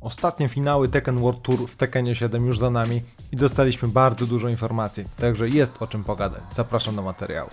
Ostatnie finały Tekken World Tour w Tekkenie 7 już za nami i dostaliśmy bardzo dużo informacji, także jest o czym pogadać. Zapraszam do materiału.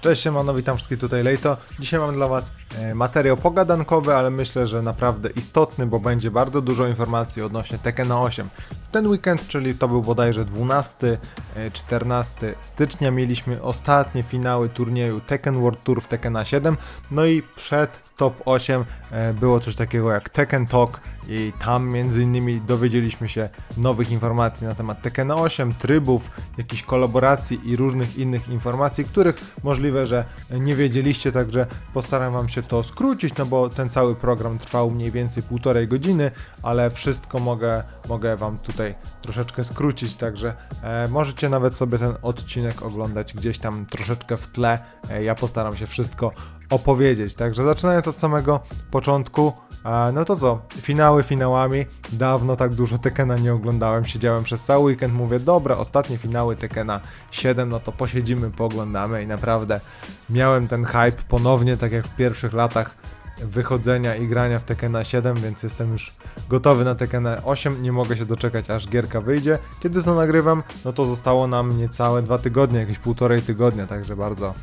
Cześć, siemano, witam wszystkich tutaj Lejto. Dzisiaj mam dla Was e, materiał pogadankowy, ale myślę, że naprawdę istotny, bo będzie bardzo dużo informacji odnośnie Tekkena 8. W ten weekend, czyli to był bodajże 12, e, 14 stycznia, mieliśmy ostatnie finały turnieju Tekken World Tour w Tekkena 7, no i przed top 8 e, było coś takiego jak Tekken Talk i tam między innymi dowiedzieliśmy się nowych informacji na temat Tekkena 8, trybów, jakichś kolaboracji i różnych innych informacji, których możliwe, że nie wiedzieliście, także postaram wam się to skrócić, no bo ten cały program trwał mniej więcej półtorej godziny, ale wszystko mogę, mogę wam tutaj troszeczkę skrócić, także e, możecie nawet sobie ten odcinek oglądać gdzieś tam troszeczkę w tle, e, ja postaram się wszystko opowiedzieć. Także zaczynając od samego początku, e, no to co, finały finałami, dawno tak dużo Tekena nie oglądałem, siedziałem przez cały weekend, mówię, dobra, ostatnie finały Tekena 7, no to posiedzimy, pooglądamy i naprawdę miałem ten hype ponownie, tak jak w pierwszych latach wychodzenia i grania w Tekena 7, więc jestem już gotowy na Tekena 8, nie mogę się doczekać aż gierka wyjdzie. Kiedy to nagrywam, no to zostało nam niecałe dwa tygodnie, jakieś półtorej tygodnia, także bardzo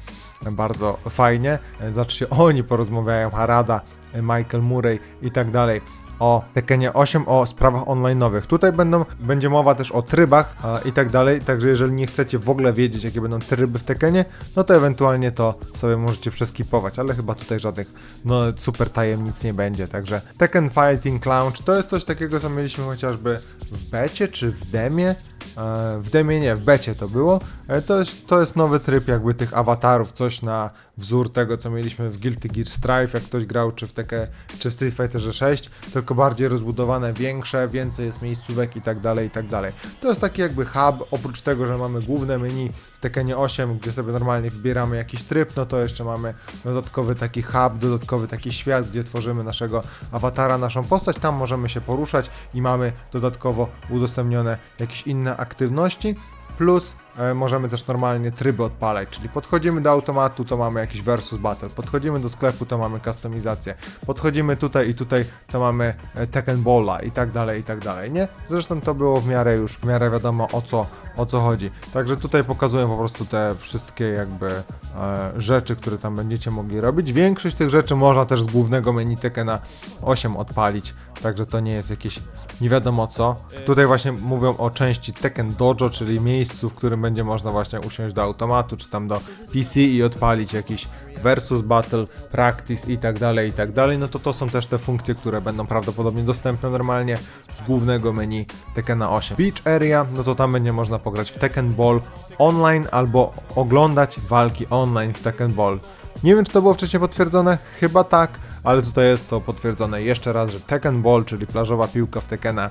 bardzo fajnie. Znaczy oni porozmawiają, Harada, Michael Murray i tak dalej o Tekkenie 8, o sprawach online'owych. Tutaj będą, będzie mowa też o trybach a, i tak dalej, także jeżeli nie chcecie w ogóle wiedzieć, jakie będą tryby w Tekkenie, no to ewentualnie to sobie możecie przeskipować, ale chyba tutaj żadnych no, super tajemnic nie będzie, także Tekken Fighting Lounge to jest coś takiego, co mieliśmy chociażby w becie czy w demie, E, w demie nie, w becie to było. E, To jest, to jest nowy tryb jakby tych awatarów, coś na wzór tego, co mieliśmy w Guilty Gear Strive, jak ktoś grał, czy w Tekke, czy w Street Fighterze 6, tylko bardziej rozbudowane, większe, więcej jest miejscówek i tak dalej, i tak dalej. To jest taki jakby hub, oprócz tego, że mamy główne menu w Tekkenie 8, gdzie sobie normalnie wybieramy jakiś tryb, no to jeszcze mamy dodatkowy taki hub, dodatkowy taki świat, gdzie tworzymy naszego awatara, naszą postać, tam możemy się poruszać i mamy dodatkowo udostępnione jakieś inne aktywności, plus e, możemy też normalnie tryby odpalać, czyli podchodzimy do automatu, to mamy jakiś versus battle, podchodzimy do sklepu, to mamy kustomizację, podchodzimy tutaj i tutaj, to mamy e, Tekken Balla i tak dalej, i tak dalej, nie? Zresztą to było w miarę już, w miarę wiadomo o co, o co chodzi. Także tutaj pokazuję po prostu te wszystkie jakby e, rzeczy, które tam będziecie mogli robić. Większość tych rzeczy można też z głównego menu Tekkena 8 odpalić, także to nie jest jakieś nie wiadomo co. Tutaj właśnie mówią o części Tekken Dojo, czyli miejscu, w którym będzie można właśnie usiąść do automatu, czy tam do PC i odpalić jakiś versus battle, practice i tak dalej, i tak dalej. No to to są też te funkcje, które będą prawdopodobnie dostępne normalnie z głównego menu Tekkena 8. Beach Area, no to tam będzie można pograć w Tekken Ball online albo oglądać walki online w Tekken Ball. Nie wiem, czy to było wcześniej potwierdzone, chyba tak, ale tutaj jest to potwierdzone jeszcze raz, że Tekken Ball, czyli plażowa piłka w Tekkena,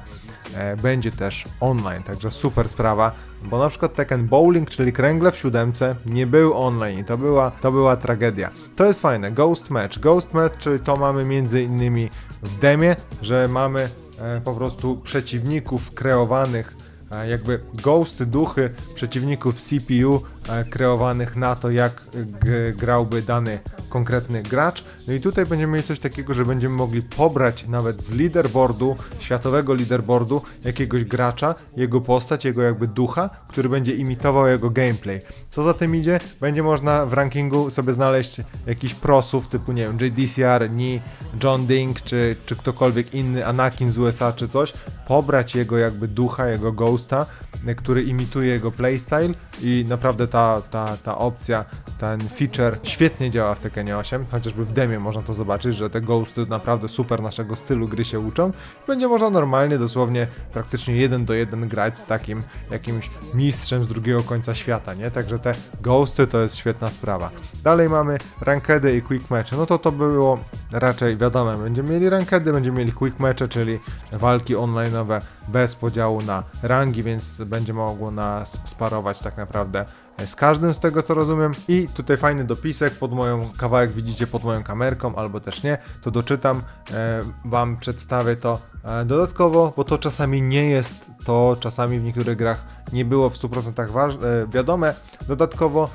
e, będzie też online, także super sprawa, bo na przykład Tekken Bowling, czyli kręgle w siódemce, nie był online i to była, to była tragedia. To jest fajne, Ghost Match. Ghost Match, czyli to mamy między innymi w demie, że mamy e, po prostu przeciwników kreowanych e, jakby ghosty, duchy przeciwników CPU kreowanych na to, jak g- grałby dany konkretny gracz. No i tutaj będziemy mieli coś takiego, że będziemy mogli pobrać nawet z leaderboardu, światowego leaderboardu, jakiegoś gracza, jego postać, jego jakby ducha, który będzie imitował jego gameplay. Co za tym idzie? Będzie można w rankingu sobie znaleźć jakichś prosów typu, nie wiem, JDCR, Ni, John Ding, czy, czy ktokolwiek inny, Anakin z USA, czy coś, pobrać jego jakby ducha, jego ghosta, e, który imituje jego playstyle i naprawdę ta, ta, ta opcja, ten feature świetnie działa w Tekkenie 8, chociażby w demie można to zobaczyć, że te ghosty naprawdę super naszego stylu gry się uczą. Będzie można normalnie, dosłownie praktycznie jeden do jeden grać z takim jakimś mistrzem z drugiego końca świata, nie? Także te ghosty to jest świetna sprawa. Dalej mamy rankedy i quick matche. No to to było raczej wiadome. Będziemy mieli rankedy, będziemy mieli quick matche, czyli walki online'owe bez podziału na rangi, więc będzie mogło nas sparować tak naprawdę z każdym z tego co rozumiem. I tutaj fajny dopisek pod moją kawałek widzicie pod moją kamerką, albo też nie, to doczytam, e, wam przedstawię to e, dodatkowo, bo to czasami nie jest to, czasami w niektórych grach nie było w 100% waż- e, wiadome. Dodatkowo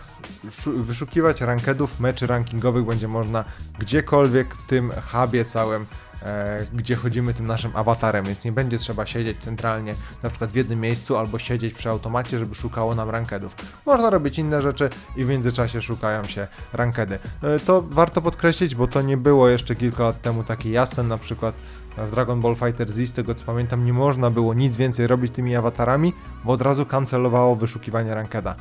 szu- wyszukiwać rankedów, meczy rankingowych będzie można gdziekolwiek w tym hubie całym gdzie chodzimy tym naszym awatarem, więc nie będzie trzeba siedzieć centralnie na przykład w jednym miejscu albo siedzieć przy automacie, żeby szukało nam rankedów. Można robić inne rzeczy i w międzyczasie szukają się rankedy. E, to warto podkreślić, bo to nie było jeszcze kilka lat temu takie jasne, na przykład w Dragon Ball Fighter Z, z tego co pamiętam, nie można było nic więcej robić tymi awatarami, bo od razu kancelowało wyszukiwanie rankeda.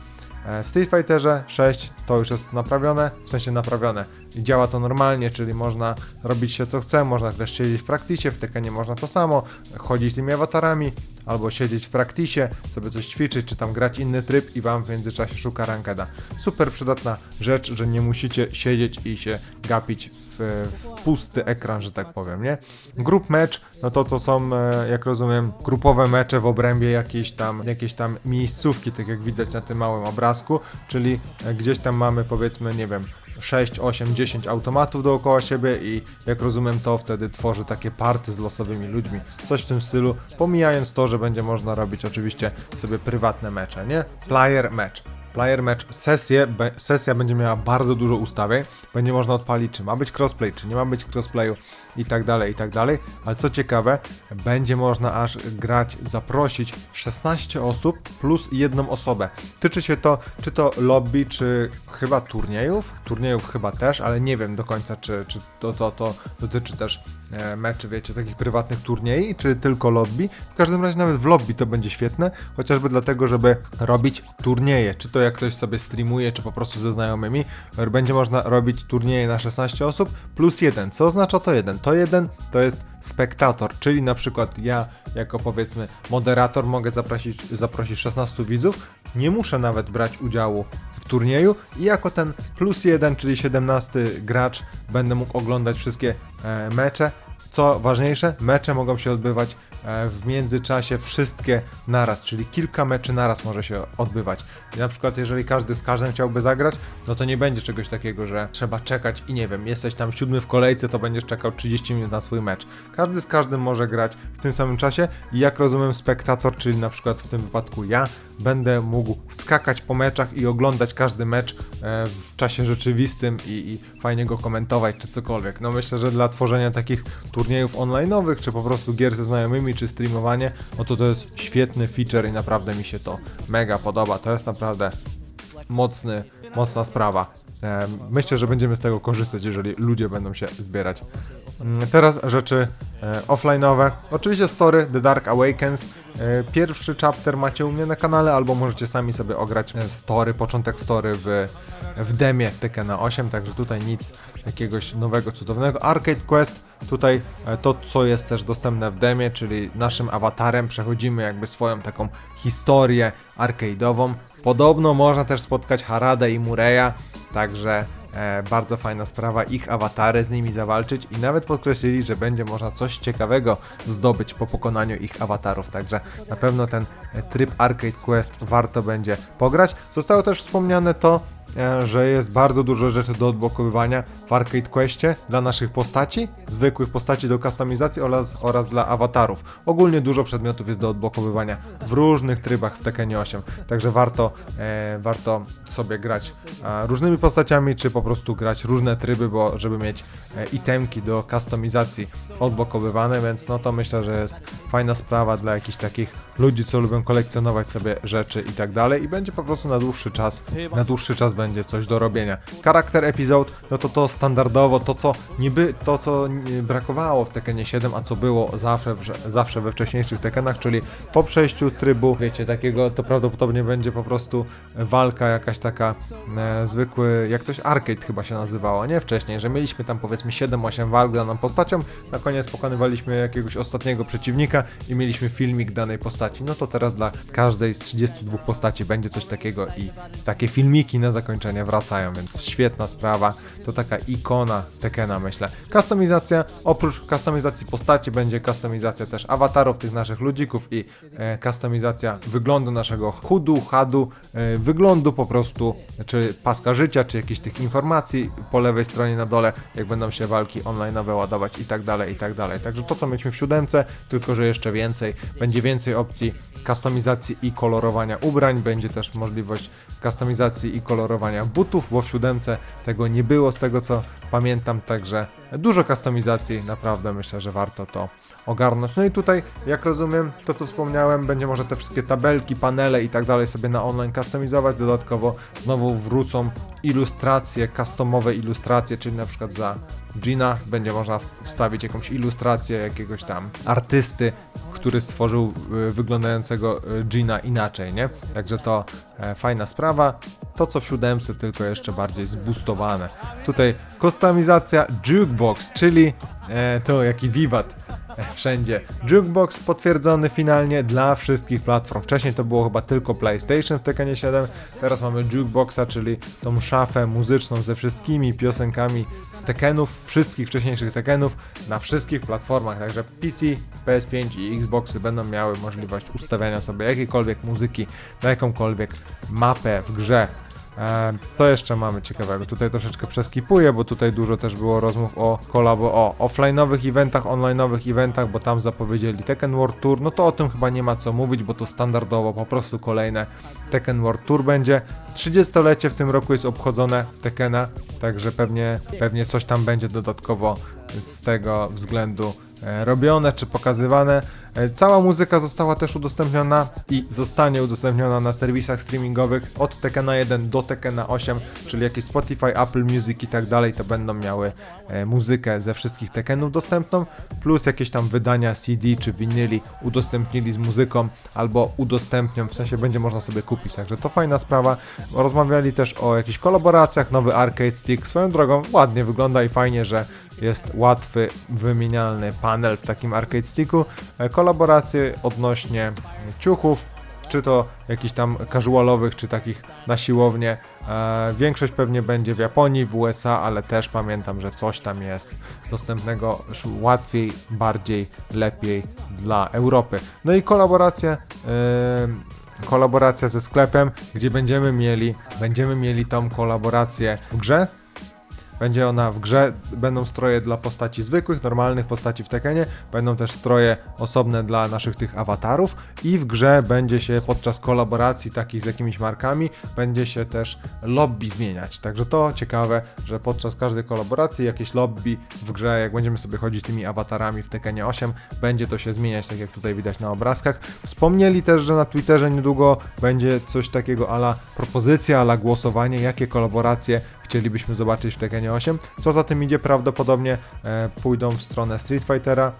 E, W Street Fighterze 6 to już jest naprawione, w sensie naprawione. Działa to normalnie, czyli można robić się co chce, można też siedzieć w prakticie, w Tekkenie można to samo, chodzić tymi awatarami, albo siedzieć w prakticie, sobie coś ćwiczyć, czy tam grać inny tryb i wam w międzyczasie szuka rankeda. Super przydatna rzecz, że nie musicie siedzieć i się gapić w, w pusty ekran, że tak powiem, nie? Group match, no to to są, e, jak rozumiem, grupowe mecze w obrębie jakiejś tam, jakiejś tam miejscówki, tak jak widać na tym małym obrazku, czyli e, gdzieś tam mamy powiedzmy, nie wiem, 6, 8, 10 automatów dookoła siebie i jak rozumiem to wtedy tworzy takie party z losowymi ludźmi, coś w tym stylu, pomijając to, że będzie można robić oczywiście sobie prywatne mecze, nie? Player match. Player match sesję, sesja będzie miała bardzo dużo ustawień, będzie można odpalić, czy ma być crossplay, czy nie ma być crossplayu i tak dalej, i tak dalej, ale co ciekawe, będzie można aż grać, zaprosić 16 osób plus jedną osobę. Tyczy się to, czy to lobby, czy chyba turniejów, turniejów chyba też, ale nie wiem do końca, czy, czy to, to, to dotyczy też e, meczy, wiecie, takich prywatnych turniej, czy tylko lobby. W każdym razie nawet w lobby to będzie świetne, chociażby dlatego, żeby robić turnieje, czy to jak ktoś sobie streamuje, czy po prostu ze znajomymi, będzie można robić turnieje na 16 osób plus jeden. Co oznacza to jeden? To jeden to jest spektator, czyli na przykład ja jako powiedzmy moderator mogę zaprosić, zaprosić 16 widzów, nie muszę nawet brać udziału w turnieju i jako ten plus jeden, czyli 17 gracz będę mógł oglądać wszystkie e, mecze. Co ważniejsze, mecze mogą się odbywać w międzyczasie wszystkie naraz, czyli kilka meczy naraz może się odbywać. I na przykład jeżeli każdy z każdym chciałby zagrać, no to nie będzie czegoś takiego, że trzeba czekać i nie wiem, jesteś tam siódmy w kolejce, to będziesz czekał 30 minut na swój mecz. Każdy z każdym może grać w tym samym czasie i jak rozumiem spektator, czyli na przykład w tym wypadku ja, będę mógł skakać po meczach i oglądać każdy mecz e, w czasie rzeczywistym i, i fajnie go komentować czy cokolwiek. No myślę, że dla tworzenia takich turniejów online'owych, czy po prostu gier ze znajomymi, czy streamowanie, no to to jest świetny feature i naprawdę mi się to mega podoba. To jest naprawdę mocny, mocna sprawa. Myślę, że będziemy z tego korzystać, jeżeli ludzie będą się zbierać. Mm, Teraz rzeczy e, offline'owe. Oczywiście story The Dark Awakens. E, Pierwszy chapter macie u mnie na kanale, albo możecie sami sobie ograć e, story, początek story w, w demie Tekkena 8, także tutaj nic jakiegoś nowego, cudownego. Arcade Quest, tutaj e, to, co jest też dostępne w demie, czyli naszym awatarem przechodzimy jakby swoją taką historię arcade'ową. Podobno można też spotkać Haradę i Mureya, także e, bardzo fajna sprawa, ich awatary, z nimi zawalczyć i nawet podkreślili, że będzie można coś ciekawego zdobyć po pokonaniu ich awatarów, także na pewno ten e, tryb Arcade Quest warto będzie pograć. Zostało też wspomniane to, że jest bardzo dużo rzeczy do odblokowywania w Arcade Questie dla naszych postaci, zwykłych postaci do kustomizacji oraz, oraz dla awatarów. Ogólnie dużo przedmiotów jest do odblokowywania w różnych trybach w Tekkenie 8, także warto, e, warto sobie grać e, różnymi postaciami, czy po prostu grać różne tryby, bo żeby mieć e, itemki do kustomizacji odblokowywane, więc no to myślę, że jest fajna sprawa dla jakichś takich ludzi, co lubią kolekcjonować sobie rzeczy i tak dalej i będzie po prostu na dłuższy czas, na dłuższy czas będzie coś do robienia. Charakter epizode, no to to standardowo, to co niby, to co brakowało w Tekkenie 7, a co było zawsze, zawsze we wcześniejszych Tekkenach, czyli po przejściu trybu, wiecie, takiego, to prawdopodobnie będzie po prostu walka jakaś taka e, zwykły, jak ktoś arcade chyba się nazywało, nie? Wcześniej, że mieliśmy tam powiedzmy 7-8 walk daną postacią, na koniec pokonywaliśmy jakiegoś ostatniego przeciwnika i mieliśmy filmik danej postaci. No to teraz dla każdej z 32 postaci będzie coś takiego i takie filmiki na zakończenie wracają, więc świetna sprawa. To taka ikona Tekkena, myślę. Kustomizacja, oprócz kustomizacji postaci będzie kustomizacja też awatarów tych naszych ludzików i e, kustomizacja wyglądu naszego chudu, hadu, e, wyglądu po prostu, czy paska życia, czy jakichś tych informacji po lewej stronie na dole, jak będą się walki online'owe ładować i tak dalej, i tak dalej. Także to, co mieliśmy w siódemce, tylko że jeszcze więcej, będzie więcej opcji kustomizacji i kolorowania ubrań, będzie też możliwość kustomizacji i kolorowania butów, bo w siódemce tego nie było z tego co pamiętam, także dużo kustomizacji, naprawdę myślę, że warto to ogarnąć. No i tutaj, jak rozumiem, to co wspomniałem, będzie można te wszystkie tabelki, panele i tak dalej sobie na online kustomizować. Dodatkowo znowu wrócą ilustracje, customowe ilustracje, czyli na przykład za Gina będzie można wstawić jakąś ilustrację jakiegoś tam artysty, który stworzył y, wyglądającego y, Gina inaczej, nie? Także to e, fajna sprawa. To co w siódemce, tylko jeszcze bardziej zboostowane. Tutaj kustomizacja jukebox, czyli e, to jaki wiwat e, wszędzie. Jukebox potwierdzony finalnie dla wszystkich platform. Wcześniej to było chyba tylko PlayStation w Tekkenie 7, teraz mamy Jukeboxa, czyli tą szafę muzyczną ze wszystkimi piosenkami z Tekkenów, wszystkich wcześniejszych Tekkenów na wszystkich platformach, także PC, PS5 i Xboxy będą miały możliwość ustawiania sobie jakiejkolwiek muzyki na jakąkolwiek mapę w grze. E, To jeszcze mamy ciekawego. Tutaj troszeczkę przeskipuję, bo tutaj dużo też było rozmów o kolabo, o offline'owych eventach, online'owych eventach, bo tam zapowiedzieli Tekken World Tour. No to o tym chyba nie ma co mówić, bo to standardowo po prostu kolejne Tekken World Tour będzie. 30-lecie w tym roku jest obchodzone Tekkena, także pewnie, pewnie coś tam będzie dodatkowo z tego względu e, robione czy pokazywane. E, Cała muzyka została też udostępniona i zostanie udostępniona na serwisach streamingowych od Tekkena 1 do Tekkena 8, czyli jakieś Spotify, Apple Music i tak dalej, to będą miały e, muzykę ze wszystkich Tekkenów dostępną, plus jakieś tam wydania CD czy winyli udostępnili z muzyką albo udostępnią, w sensie będzie można sobie kupić, także to fajna sprawa. Rozmawiali też o jakichś kolaboracjach, nowy arcade stick, swoją drogą ładnie wygląda i fajnie, że jest łatwy, wymienialny panel w takim arcade sticku. E, Kolaboracje odnośnie ciuchów, czy to jakichś tam casualowych, czy takich na siłownię. E, większość pewnie będzie w Japonii, w USA, ale też pamiętam, że coś tam jest dostępnego łatwiej, bardziej, lepiej dla Europy. No i kolaboracja. E, kolaboracja ze sklepem, gdzie będziemy mieli, będziemy mieli tą kolaborację w grze, będzie ona w grze, będą stroje dla postaci zwykłych, normalnych postaci w Tekkenie, będą też stroje osobne dla naszych tych awatarów i w grze będzie się podczas kolaboracji takich z jakimiś markami, będzie się też lobby zmieniać. Także to ciekawe, że podczas każdej kolaboracji jakieś lobby w grze, jak będziemy sobie chodzić tymi awatarami w Tekkenie 8, będzie to się zmieniać, tak jak tutaj widać na obrazkach. Wspomnieli też, że na Twitterze niedługo będzie coś takiego ala propozycja, ala głosowanie, jakie kolaboracje chcielibyśmy zobaczyć w Tekkenie 8. Co za tym idzie, prawdopodobnie e, pójdą w stronę Street Fightera,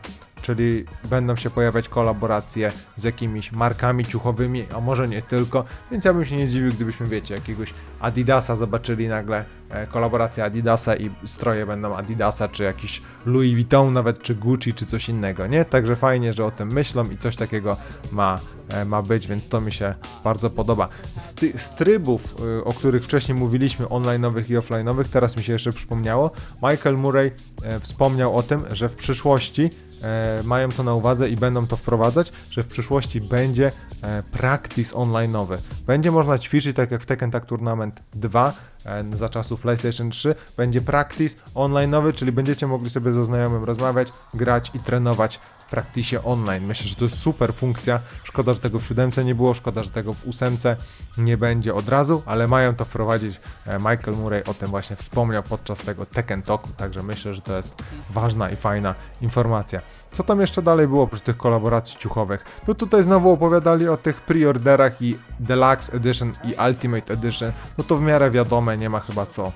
czyli będą się pojawiać kolaboracje z jakimiś markami ciuchowymi, a może nie tylko, więc ja bym się nie zdziwił, gdybyśmy, wiecie, jakiegoś Adidasa zobaczyli nagle, e, kolaborację Adidasa i stroje będą Adidasa, czy jakiś Louis Vuitton nawet, czy Gucci, czy coś innego, nie? Także fajnie, że o tym myślą i coś takiego ma, e, ma być, więc to mi się bardzo podoba. Z, ty, z trybów, y, o których wcześniej mówiliśmy, online'owych i offline'owych, teraz mi się jeszcze przypomniało, Michael Murray e, wspomniał o tym, że w przyszłości e, mają to na uwadze i będą to wprowadzać, że w przyszłości będzie e, practice online'owy. Będzie można ćwiczyć tak jak w Tekken Tag Tournament 2 e, za czasów PlayStation 3. Będzie practice online'owy, czyli będziecie mogli sobie ze znajomym rozmawiać, grać i trenować w praktisie online. Myślę, że to jest super funkcja. Szkoda, że tego w siódemce nie było, szkoda, że tego w ósemce nie będzie od razu, ale mają to wprowadzić. E, Michael Murray o tym właśnie wspomniał podczas tego Tekken Talku, także myślę, że to jest ważna i fajna informacja. Co tam jeszcze dalej było oprócz tych kolaboracji ciuchowych? No tutaj znowu opowiadali o tych preorderach i Deluxe Edition i Ultimate Edition. No to w miarę wiadome, nie ma chyba co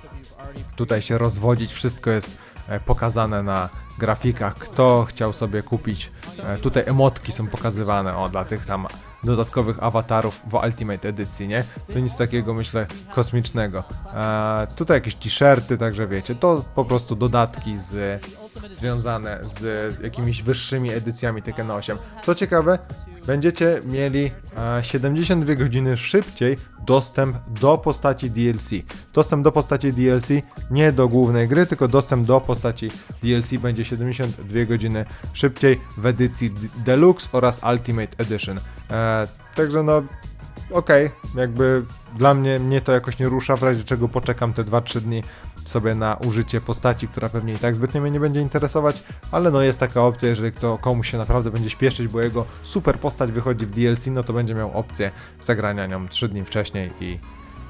tutaj się rozwodzić, wszystko jest e, pokazane na grafikach, kto chciał sobie kupić, e, tutaj emotki są pokazywane, o, dla tych tam dodatkowych awatarów w Ultimate edycji, nie? To nic takiego, myślę, kosmicznego. E, tutaj jakieś t-shirty, także wiecie, to po prostu dodatki z, związane z jakimiś wyższymi edycjami Tekken 8. Co ciekawe, będziecie mieli e, 72 godziny szybciej dostęp do postaci DLC. Dostęp do postaci DLC nie do głównej gry, tylko dostęp do postaci DLC będzie 72 godziny szybciej w edycji Deluxe oraz Ultimate Edition. E, także no okej, jakby dla mnie mnie to jakoś nie rusza, w razie czego poczekam te 2-3 dni sobie na użycie postaci, która pewnie i tak zbytnio mnie nie będzie interesować, ale no jest taka opcja, jeżeli kto komuś się naprawdę będzie śpieszyć, bo jego super postać wychodzi w DLC, no to będzie miał opcję zagrania nią 3 dni wcześniej i,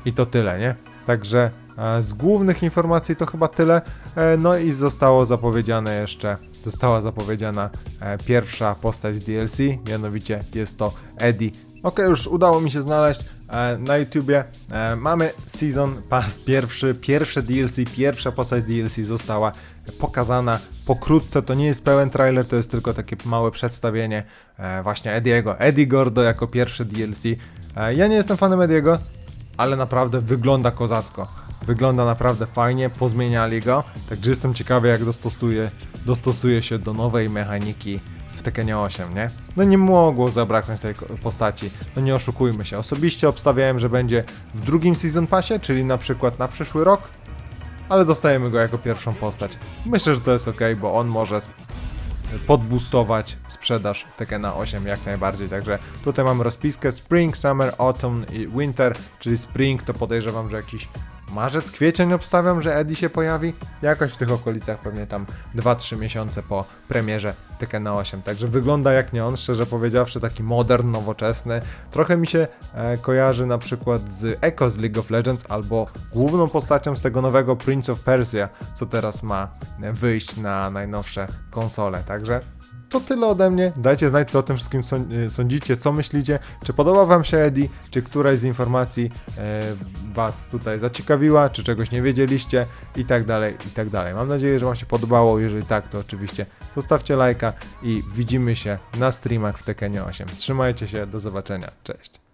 i to tyle, nie? Także e, z głównych informacji to chyba tyle. E, no i zostało zapowiedziane jeszcze, została zapowiedziana e, pierwsza postać DLC, mianowicie jest to Eddie. Ok, już udało mi się znaleźć na YouTubie. Mamy Season Pass pierwszy, pierwsze DLC, pierwsza postać DLC została pokazana pokrótce. To nie jest pełen trailer, to jest tylko takie małe przedstawienie właśnie Ediego. Eddie Gordo jako pierwszy DLC. Ja nie jestem fanem Ediego, ale naprawdę wygląda kozacko. Wygląda naprawdę fajnie, pozmieniali go, także jestem ciekawy jak dostosuje, dostosuje się do nowej mechaniki w Tekkenie 8, nie? No nie mogło zabraknąć tej postaci, no nie oszukujmy się. Osobiście obstawiałem, że będzie w drugim Season Passie, czyli na przykład na przyszły rok, ale dostajemy go jako pierwszą postać. Myślę, że to jest ok, bo on może podboostować sprzedaż Tekkena 8 jak najbardziej. Także tutaj mamy rozpiskę Spring, Summer, Autumn i Winter, czyli Spring to podejrzewam, że jakiś marzec, kwiecień obstawiam, że Eddie się pojawi. Jakoś w tych okolicach, pewnie tam 2-3 miesiące po premierze Tekkena 8. Także wygląda jak nie on, szczerze powiedziawszy, taki modern, nowoczesny. Trochę mi się e, kojarzy na przykład z Echo z League of Legends albo główną postacią z tego nowego Prince of Persia, co teraz ma e, wyjść na najnowsze konsole. Także to tyle ode mnie. Dajcie znać, co o tym wszystkim y, sądzicie, co myślicie. Czy podoba Wam się Eddie, czy któraś z informacji e, Was tutaj zaciekawiła, czy czegoś nie wiedzieliście i tak dalej, i tak dalej. Mam nadzieję, że Wam się podobało. Jeżeli tak, to oczywiście zostawcie lajka i widzimy się na streamach w Tekkenie 8. Trzymajcie się, do zobaczenia. Cześć.